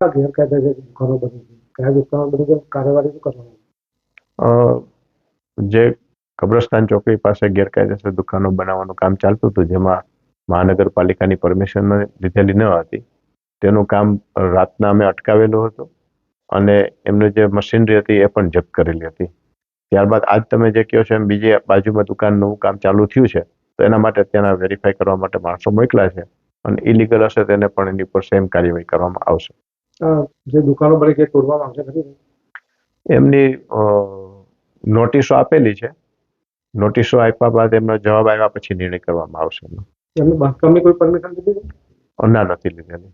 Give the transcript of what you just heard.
કયા ગેરકાયદેસર દુકાનો બની છે કયા દુકાનો બની છે કાર્યવાહી શું જે કબ્રસ્તાન ચોકડી પાસે ગેરકાયદેસર દુકાનો બનાવવાનું કામ ચાલતું હતું, જેમાં મહાનગરપાલિકાની પરમિશન લીધેલી ન હતી, તેનું કામ રાતના અમે અટકાવેલું હતું અને એમની જે મશીનરી હતી એ પણ જપ્ત કરેલી હતી. ત્યારબાદ આજ તમે જે કહો છો એમ બીજી બાજુમાં દુકાન નવું કામ ચાલુ થયું છે, તો એના માટે તેના વેરીફાઈ કરવા માટે માણસો મોકલ્યા છે અને ઇલીગલ હશે તેને પણ એની પર સેમ કાર્યવાહી કરવામાં આવશે. જે દુકાનો બને કે તોડવા માંગશે નથી? એમની નોટિસો આપેલી છે. નોટિસો આપ્યા બાદ એમનો જવાબ આવ્યા પછી નિર્ણય કરવામાં આવશે એમને. બાંધકામની કોઈ પરમિશન લીધી ના નથી લીધેલી.